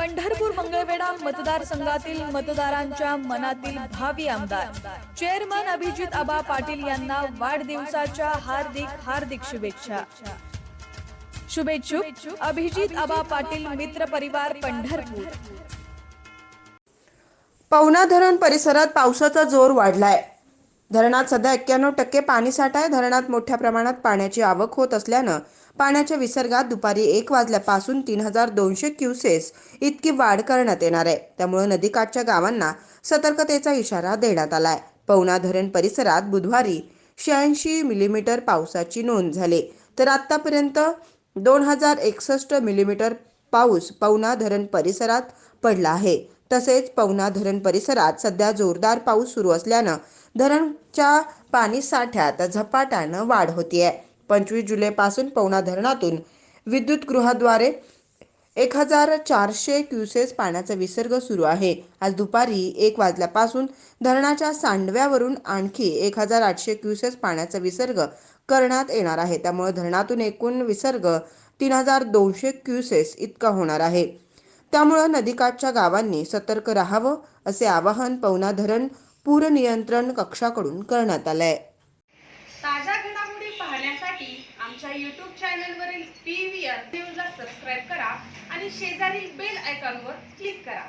पंढरपूर मंगळवेढा मतदारसंघातील मतदारांच्या मनातील भावी आमदार. चेअरमन अभिजित आबा पाटील यांना वाढदिवसाच्या हार्दिक हार्दिक शुभेच्छा. शुभेच्छुक अभिजित आबा पाटील मित्र परिवार पंढरपूर. पवना धरण परिसरात पावसाचा जोर वाढलाय. धरणात सध्या एक्क्याण्णव टक्के पाणीसाठा आहे. धरणात मोठ्या प्रमाणात पाण्याची आवक होत असल्यानं पाण्याच्या विसर्गात दुपारी एक वाजल्यापासून तीन हजार दोनशे क्युसेस इतकी वाढ करण्यात येणार आहे. त्यामुळे नदीकाठच्या गावांना सतर्कतेचा इशारा देण्यात आलाय. पवना धरण परिसरात बुधवारी शहाऐंशी मिलीमीटर पावसाची नोंद झाली. तर आतापर्यंत दोन हजार एकसष्ट मिलीमीटर पाऊस पवना धरण परिसरात पडला आहे. तसेच पवना धरण परिसरात सध्या जोरदार पाऊस सुरू असल्यानं धरणच्या पाणी साठ्यात झपाट्यानं वाढ होतीये. पंचवीस जुलैपासून पवना धरणातून विद्युत गृहाद्वारे एक हजार चारशे क्युसेस पाण्याचा विसर्ग सुरू आहे. आज दुपारी एक वाजल्यापासून धरणाच्या सांडव्यावरून आणखी एक हजार आठशे क्युसेस पाण्याचा विसर्ग करण्यात येणार आहे. त्यामुळे धरणातून एकूण विसर्ग तीन हजार दोनशे क्युसेस इतका होणार आहे. त्यामुळं नदीकाठच्या गावांनी सतर्क राहावं असे आवाहन पवना धरण पूर नियंत्रण कक्षाकडून करण्यात आलंय. ताज्या घडामोडी पाहण्यासाठी आमच्या यूट्यूब चॅनलवरील पी व्ही आर न्यूजला सबस्क्राईब करा आणि शेजारील बेल आयकॉनवर क्लिक करा.